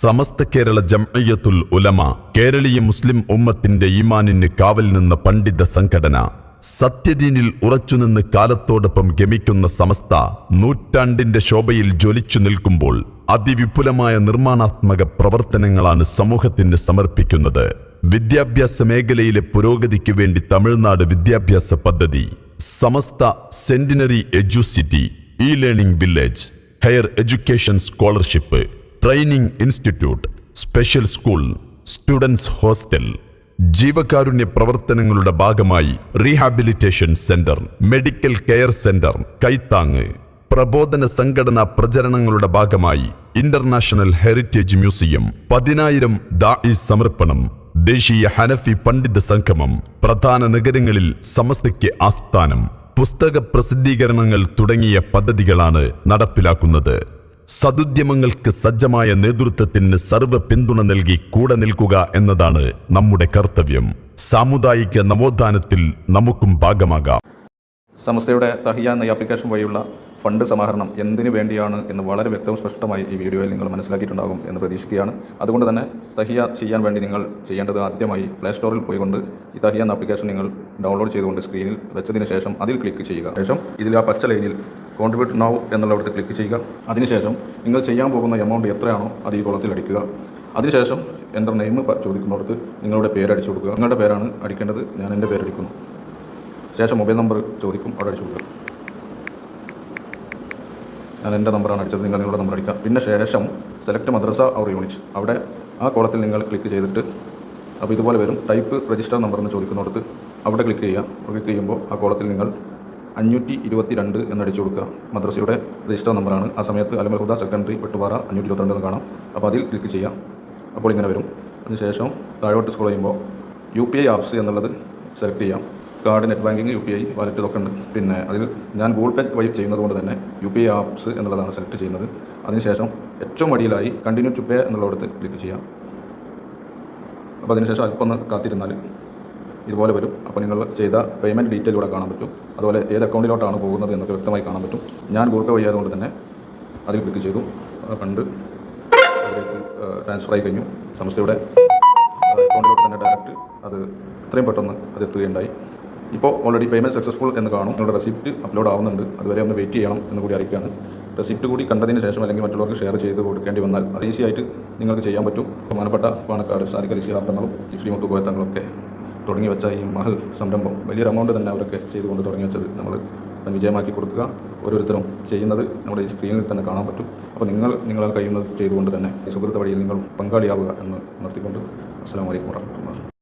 സമസ്ത കേരള ജംഅയ്യത്തുൽ ഉലമ കേരളീയ മുസ്ലിം ഉമ്മത്തിന്റെ ഈമാനിന് കാവൽ നിന്ന പണ്ഡിത സംഘടന സത്യദീനിൽ ഉറച്ചുനിന്ന് കാലത്തോടൊപ്പം ഗമിക്കുന്ന സമസ്ത നൂറ്റാണ്ടിന്റെ ശോഭയിൽ ജ്വലിച്ചു നിൽക്കുമ്പോൾ അതിവിപുലമായ നിർമ്മാണാത്മക പ്രവർത്തനങ്ങളാണ് സമൂഹത്തിന് സമർപ്പിക്കുന്നത്. വിദ്യാഭ്യാസ മേഖലയിലെ പുരോഗതിക്ക് വേണ്ടി തമിഴ്നാട് വിദ്യാഭ്യാസ പദ്ധതി Samastha centenary educity E learning village higher education scholarship training institute special school students hostel ജീവകാരുണ്യ പ്രവർത്തനങ്ങളുടെ ഭാഗമായി rehabilitation centre medical care centre കൈത്താങ്. പ്രബോധന സംഘടനാ പ്രചരണങ്ങളുടെ ഭാഗമായി ഇന്റർനാഷണൽ ഹെറിറ്റേജ് മ്യൂസിയം പതിനായിരം ദാഇ സമർപ്പണം ദേശീയ ഹനഫി പണ്ഡിത സംഗമം പ്രധാന നഗരങ്ങളിൽ സമസ്തയ്ക്ക് ആസ്ഥാനം പുസ്തക പ്രസിദ്ധീകരണങ്ങൾ തുടങ്ങിയ പദ്ധതികളാണ് നടപ്പിലാക്കുന്നത്. സതുദ്യമങ്ങൾക്ക് സജ്ജമായ നേതൃത്വത്തിന് സർവ പിന്തുണ നൽകി കൂടെ നിൽക്കുക എന്നതാണ് നമ്മുടെ കർത്തവ്യം. സാമുദായിക നവോത്ഥാനത്തിൽ നമുക്കും ഭാഗമാകാം. സമസ്തയുടെ തഹിയ എന്ന ആപ്ലിക്കേഷൻ വഴിയുള്ള ഫണ്ട് സമാഹരണം എന്തിനു വേണ്ടിയാണ് എന്ന് വളരെ വ്യക്തവും സ്പഷ്ടമായി ഈ വീഡിയോയിൽ നിങ്ങൾ മനസ്സിലാക്കിയിട്ടുണ്ടാകും എന്ന് പ്രതീക്ഷിക്കുകയാണ്. അതുകൊണ്ട് തന്നെ തഹിയ ചെയ്യാൻ വേണ്ടി നിങ്ങൾ ചെയ്യേണ്ടത് ആദ്യമായി പ്ലേ സ്റ്റോറിൽ പോയിക്കൊണ്ട് ഈ തഹിയ എന്ന ആപ്ലിക്കേഷൻ നിങ്ങൾ ഡൗൺലോഡ് ചെയ്തുകൊണ്ട് സ്ക്രീനിൽ വെച്ചതിന് ശേഷം അതിൽ ക്ലിക്ക് ചെയ്യുക. ശേഷം ഇതിൽ ആ പച്ച ലൈനിൽ കോൺട്രിബ്യൂട്ട് നൗ എന്നുള്ളവിടത്ത് ക്ലിക്ക് ചെയ്യുക. അതിനുശേഷം നിങ്ങൾ ചെയ്യാൻ പോകുന്ന എമൗണ്ട് എത്രയാണോ അത് ഈ കുളത്തിൽ അടിക്കുക. അതിനുശേഷം എന്റെ നെയിം ചോദിക്കുന്നിടത്ത് നിങ്ങളുടെ പേര് അടിച്ചു കൊടുക്കുക. നിങ്ങളുടെ പേരാണ് അടിക്കേണ്ടത്. ഞാൻ എന്റെ പേരടിക്കുന്നു ശേഷം മൊബൈൽ നമ്പർ ചോദിക്കും അവിടെ അടിച്ചു കൊടുക്കുക. ഞാൻ എന്റെ നമ്പറാണ് അടിച്ചത്. നിങ്ങൾ നിങ്ങളുടെ നമ്പർ അടിക്കുക. പിന്നെ ശേഷം സെലക്ട് മദ്രസ അവർ യൂണിറ്റ് അവിടെ ആ കോളത്തിൽ നിങ്ങൾ ക്ലിക്ക് ചെയ്തിട്ട് അപ്പോൾ ഇതുപോലെ വരും. ടൈപ്പ് രജിസ്റ്റർ നമ്പർ എന്ന് ചോദിക്കുന്നിടത്ത് അവിടെ ക്ലിക്ക് ചെയ്യുക. ക്ലിക്ക് ചെയ്യുമ്പോൾ ആ കോളത്തിൽ നിങ്ങൾ അഞ്ഞൂറ്റി ഇരുപത്തി രണ്ട് എന്നടിച്ചു കൊടുക്കുക. മദ്രസയുടെ രജിസ്റ്റർ നമ്പറാണ്. ആ സമയത്ത് അലമൽ ഹുദ സെക്കൻഡറി വെട്ടുപാറ അഞ്ഞൂറ്റി ഇരുപത്തിരണ്ട് എന്ന് കാണാം. അപ്പോൾ അതിൽ ക്ലിക്ക് ചെയ്യാം. അപ്പോൾ ഇങ്ങനെ വരും. അതിനുശേഷം താഴോട്ട് സ്ക്രോൾ ചെയ്യുമ്പോൾ യു പി ഐ ആപ്സ് എന്നുള്ളത് സെലക്ട് ചെയ്യാം. Card net banking U P I wallet ഇതൊക്കെ ഉണ്ട്. പിന്നെ അതിൽ ഞാൻ ഗൂഗിൾ പേ വഴി ചെയ്യുന്നത് കൊണ്ട് തന്നെ യു പി ഐ ആപ്സ് എന്നുള്ളതാണ് സെലക്ട് ചെയ്യുന്നത്. അതിനുശേഷം ഏറ്റവും അടിയിലായി കണ്ടിന്യൂ ടു പേ എന്നുള്ളടത്ത് ക്ലിക്ക് ചെയ്യാം. അപ്പോൾ അതിനുശേഷം അല്പം കാത്തിരുന്നാൽ ഇതുപോലെ വരും. അപ്പോൾ നിങ്ങൾ ചെയ്ത പേയ്മെന്റ് ഡീറ്റെയിൽ ഇവിടെ കാണാൻ പറ്റും. അതുപോലെ ഏത് അക്കൗണ്ടിലോട്ടാണ് പോകുന്നത് എന്നൊക്കെ വ്യക്തമായി കാണാൻ പറ്റും. ഞാൻ ഗൂഗിൾ പേ വഴിയായതുകൊണ്ട് തന്നെ അതിൽ ക്ലിക്ക് ചെയ്തു. ഫണ്ട് അതിലേക്ക് ട്രാൻസ്ഫർ ആയി കഴിഞ്ഞു. സംസ്ഥയുടെ അക്കൗണ്ടിലോട്ട് തന്നെ ഡയറക്റ്റ് അത് എത്രയും പെട്ടെന്ന് അത് എത്തുകയുണ്ടായി. ഇപ്പോൾ ഓൾറെഡി പേയ്മെന്റ് സക്സസ്ഫുൾ എന്ന് കാണും. നിങ്ങളുടെ റെസിപ്റ്റ് അപ്ലോഡ് ആവുന്നുണ്ട്. അതുവരെ ഒന്ന് വെയിറ്റ് ചെയ്യണം എന്ന് കൂടി അറിയിക്കുകയാണ്. റെസിപ്റ്റ് കൂടി കണ്ടതിന് ശേഷം അല്ലെങ്കിൽ മറ്റുള്ളവർക്ക് ഷെയർ ചെയ്ത് കൊടുക്കേണ്ടി വന്നാൽ അത് ഈസി ആയിട്ട് നിങ്ങൾക്ക് ചെയ്യാൻ പറ്റും. ബഹുമാനപ്പെട്ട പാണക്കാട് സിഹാബങ്ങളും ഇഫ്ലി മുത്തു കോയത്തങ്ങളൊക്കെ തുടങ്ങി വെച്ച ഈ മഹൽ സംരംഭം വലിയൊരു എമൗണ്ട് തന്നെ അവരൊക്കെ ചെയ്തുകൊണ്ട് തുടങ്ങി വെച്ചത് നമ്മൾ വിജയമാക്കി കൊടുക്കുക. ഓരോരുത്തരും ചെയ്യുന്നത് നമ്മുടെ ഈ സ്ക്രീനിൽ തന്നെ കാണാൻ പറ്റും. അപ്പോൾ നിങ്ങൾ നിങ്ങളാൽ കഴിയുന്നത് ചെയ്തുകൊണ്ട് തന്നെ സുഹൃത്ത് വഴിയിൽ നിങ്ങൾ പങ്കാളിയാവുക എന്ന് നിർത്തിക്കൊണ്ട് അസ്സാം വലൈക്കും വർഹമത്തുള്ള